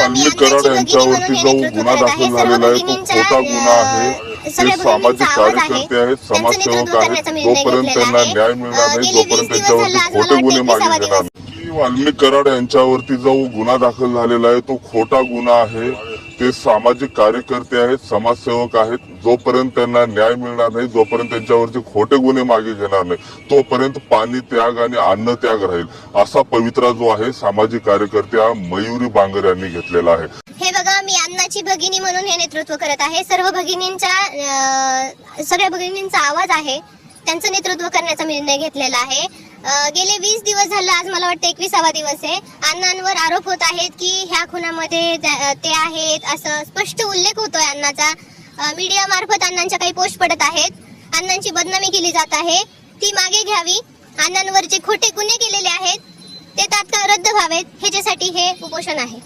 वाल्मिक कराड यांच्यावरती जो गुन्हा दाखल झालेला आहे तो खोटा गुन्हा आहे. ते सामाजिक कार्यकर्ते आहेत समाजसेवक आहेत जोपर्यंत त्यांना न्याय मिळणार नाही जोपर्यंत त्यांच्यावरती खोटे गुन्हे मागे घेणार नाही. वाल्मिक कराड यांच्यावरती जो गुन्हा दाखल झालेला आहे तो खोटा गुन्हा आहे. ते सामाजिक कार्यकर्ते आहेत समाजसेवक आहेत. जोपर्यंत त्यांना न्याय मिळणार नाही जोपर्यंत त्यांच्यावरचे खोटे गुन्हे मागे घेणार नाही तोपर्यंत पाणी त्याग आणि अन्न त्याग राहील असा पवित्रा जो आहे सामाजिक कार्यकर्त्या मयुरी बांगर यांनी घेतलेला आहे. हे बघा मी अन्नाची भगिनी म्हणून हे नेतृत्व करत आहे. सर्व भगिनींच्या सगळ्या भगिनींचा आवाज आहे. त्यांचं नेतृत्व करण्याचा निर्णय घेतलेला आहे. गेले वीस दिवस झालं आज मला वाटतं एकविसावा दिवस आहे. अण्णांवर आरोप होत आहेत की ह्या खुनामध्ये ते आहेत असं स्पष्ट उल्लेख होतोय अण्णाचा. मीडिया मार्फत अण्णांच्या काही पोस्ट पडत आहेत. अण्णांची बदनामी केली जात आहे. ती मागे घ्यावी. अण्णांवर जे खोटे गुन्हे केलेले आहेत ते तात्काळ रद्द व्हावेत. ह्याच्यासाठी हे उपोषण आहे.